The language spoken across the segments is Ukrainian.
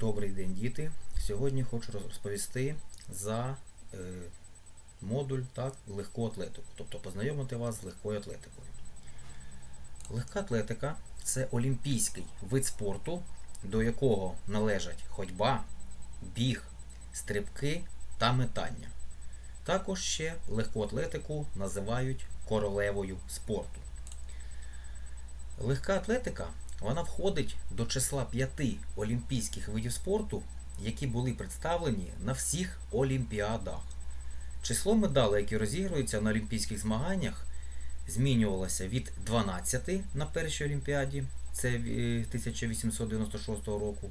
Добрий день, діти. Сьогодні хочу розповісти за е, модуль так, легку атлетику, тобто познайомити вас з легкою атлетикою. Легка атлетика це олімпійський вид спорту, до якого належать ходьба, біг, стрибки та метання. Також ще легку атлетику називають королевою спорту. Легка атлетика вона входить до числа п'яти олімпійських видів спорту, які були представлені на всіх олімпіадах. Число медалей, які розігруються на олімпійських змаганнях, змінювалося від 12 на першій олімпіаді, це е, 1896 року,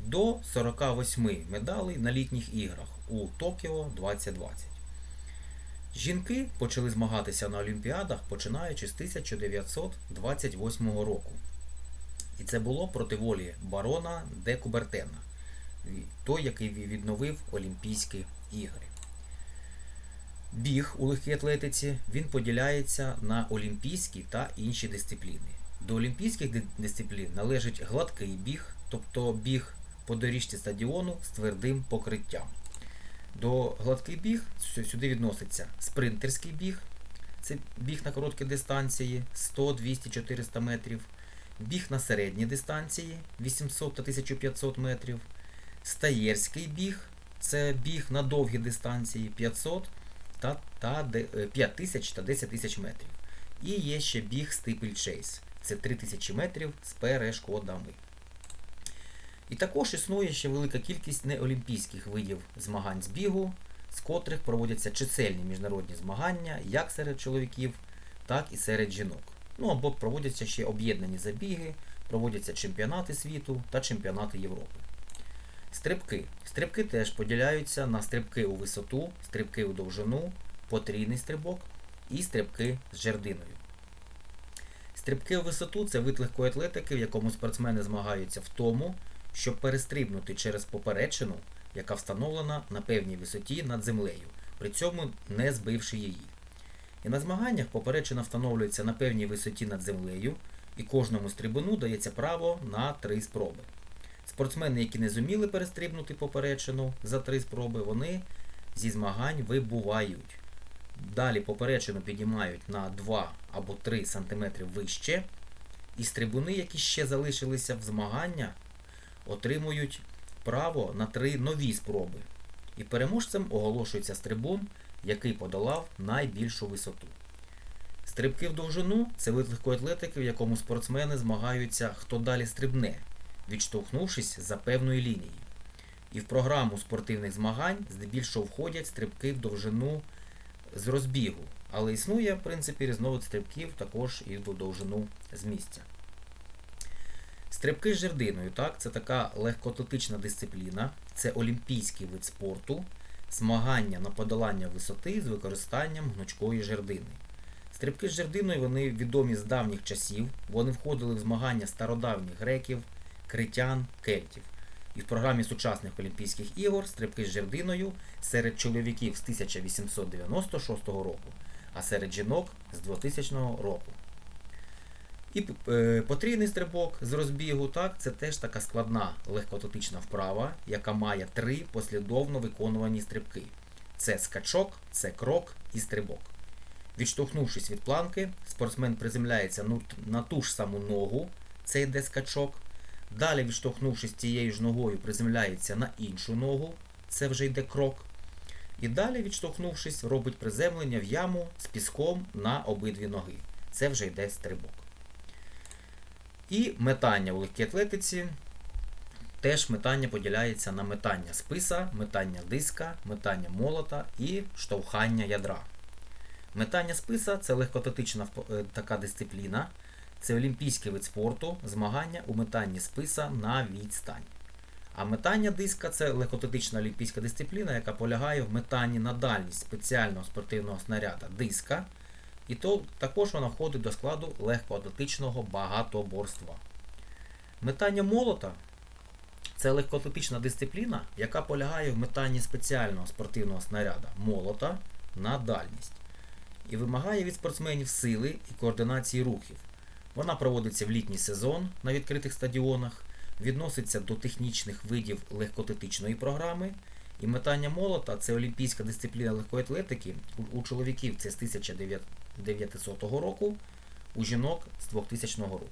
до 48 медалей на літніх іграх у Токіо 2020. Жінки почали змагатися на Олімпіадах починаючи з 1928 року. І це було проти волі барона де Кубертена, той, який відновив Олімпійські ігри. Біг у легкій атлетиці він поділяється на олімпійські та інші дисципліни. До олімпійських дисциплін належить гладкий біг, тобто біг по доріжці стадіону з твердим покриттям. До гладкий біг сюди відноситься спринтерський біг, це біг на короткі дистанції 100, 200, 400 метрів, біг на середні дистанції 800 та 1500 метрів, стаєрський біг це біг на довгі дистанції 500 та, та е, 5000 та 10 тисяч метрів. І є ще біг стипельчейс. Це 3000 метрів з перешкодами. І також існує ще велика кількість неолімпійських видів змагань з бігу, з котрих проводяться чисельні міжнародні змагання як серед чоловіків, так і серед жінок. Ну або проводяться ще об'єднані забіги, проводяться чемпіонати світу та чемпіонати Європи. Стрибки. Стрибки теж поділяються на стрибки у висоту, стрибки у довжину, потрійний стрибок і стрибки з жердиною. Стрибки у висоту це вид легкої атлетики, в якому спортсмени змагаються в тому, щоб перестрибнути через поперечину, яка встановлена на певній висоті над землею, при цьому не збивши її. І на змаганнях поперечина встановлюється на певній висоті над землею, і кожному стрибуну дається право на три спроби. Спортсмени, які не зуміли перестрибнути поперечину за три спроби, вони зі змагань вибувають. Далі поперечину піднімають на 2 або 3 см вище, і стрибуни, які ще залишилися в змагання, отримують право на три нові спроби. І переможцем оголошується стрибун, який подолав найбільшу висоту. Стрибки в довжину це вид легкої атлетики, в якому спортсмени змагаються, хто далі стрибне, відштовхнувшись за певною лінією. І в програму спортивних змагань здебільшого входять стрибки в довжину з розбігу, але існує, в принципі, різновид стрибків також і в довжину з місця. Стрибки з жердиною, так, це така легкоатлетична дисципліна, це олімпійський вид спорту, змагання на подолання висоти з використанням гнучкої жердини. Стрибки з жердиною вони відомі з давніх часів, вони входили в змагання стародавніх греків, критян, кельтів. І в програмі сучасних Олімпійських ігор стрибки з жердиною серед чоловіків з 1896 року, а серед жінок з 2000 року. І е, потрійний стрибок з розбігу, так, це теж така складна легкоатлетична вправа, яка має три послідовно виконувані стрибки. Це скачок, це крок і стрибок. Відштовхнувшись від планки, спортсмен приземляється ну- на ту ж саму ногу, це йде скачок. Далі, відштовхнувшись цією ж ногою, приземляється на іншу ногу, це вже йде крок. І далі, відштовхнувшись, робить приземлення в яму з піском на обидві ноги. Це вже йде стрибок. І метання у легкій атлетиці. Теж метання поділяється на метання списа, метання диска, метання молота і штовхання ядра. Метання списа це легкоатлетична е, така дисципліна. Це олімпійський вид спорту, змагання у метанні списа на відстань. А метання диска це легкоатлетична олімпійська дисципліна, яка полягає в метанні на дальність спеціального спортивного снаряда диска. І то також вона входить до складу легкоатлетичного багатоборства. Метання молота це легкоатлетична дисципліна, яка полягає в метанні спеціального спортивного снаряда молота на дальність і вимагає від спортсменів сили і координації рухів. Вона проводиться в літній сезон на відкритих стадіонах, відноситься до технічних видів легкоатлетичної програми. І метання молота це олімпійська дисципліна легкої атлетики. У, чоловіків це з 1900 року, у жінок з 2000 року.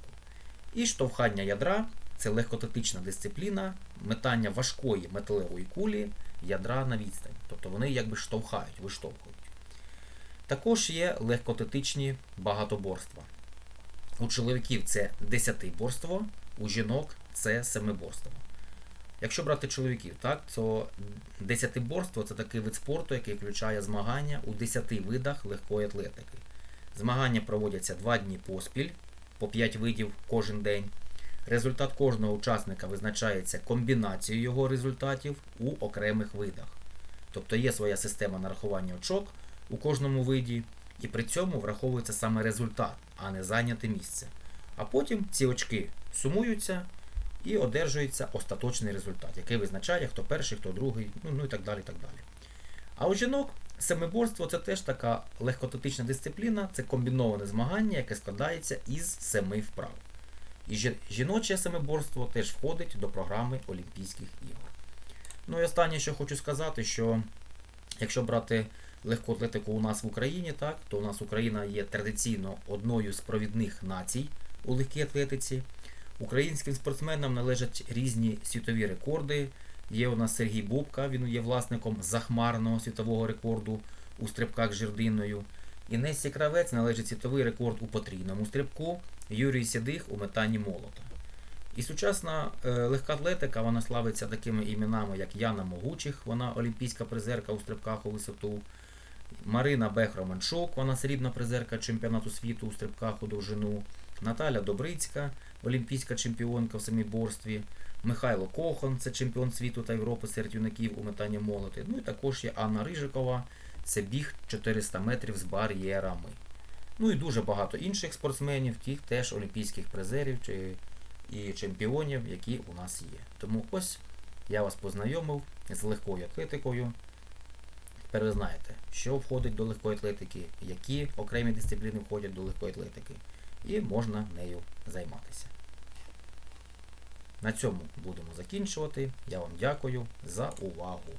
І штовхання ядра це легкоатлетична дисципліна метання важкої металевої кулі ядра на відстань. Тобто вони якби штовхають, виштовхують. Також є легкоатлетичні багатоборства. У чоловіків це десятиборство, у жінок це семиборство. Якщо брати чоловіків, так, то десятиборство це такий вид спорту, який включає змагання у 10 видах легкої атлетики. Змагання проводяться 2 дні поспіль, по 5 видів кожен день. Результат кожного учасника визначається комбінацією його результатів у окремих видах. Тобто є своя система нарахування очок у кожному виді, і при цьому враховується саме результат, а не зайняте місце. А потім ці очки сумуються і одержується остаточний результат, який визначає, хто перший, хто другий, ну, ну і так далі. так далі. А у жінок семиборство це теж така легкоатлетична дисципліна, це комбіноване змагання, яке складається із семи вправ. І жіноче семиборство теж входить до програми Олімпійських ігор. Ну і останнє, що хочу сказати, що якщо брати легку атлетику у нас в Україні, так, то у нас Україна є традиційно одною з провідних націй у легкій атлетиці. Українським спортсменам належать різні світові рекорди. Є у нас Сергій Бубка, він є власником захмарного світового рекорду у стрибках з жердиною. Інесі Кравець належить світовий рекорд у потрійному стрибку, Юрій Сідих у метанні молота. І сучасна е, легка атлетика вона славиться такими іменами, як Яна Могучих, вона олімпійська призерка у стрибках у висоту. Марина Бех-Романчук, вона срібна призерка чемпіонату світу у стрибках у довжину. Наталя Добрицька, олімпійська чемпіонка в семиборстві. Михайло Кохон, це чемпіон світу та Європи серед юнаків у метанні молоти. Ну і також є Анна Рижикова, це біг 400 метрів з бар'єрами. Ну і дуже багато інших спортсменів, тих теж олімпійських призерів чи і чемпіонів, які у нас є. Тому ось я вас познайомив з легкою атлетикою. Тепер ви знаєте, що входить до легкої атлетики, які окремі дисципліни входять до легкої атлетики, і можна нею займатися. На цьому будемо закінчувати. Я вам дякую за увагу.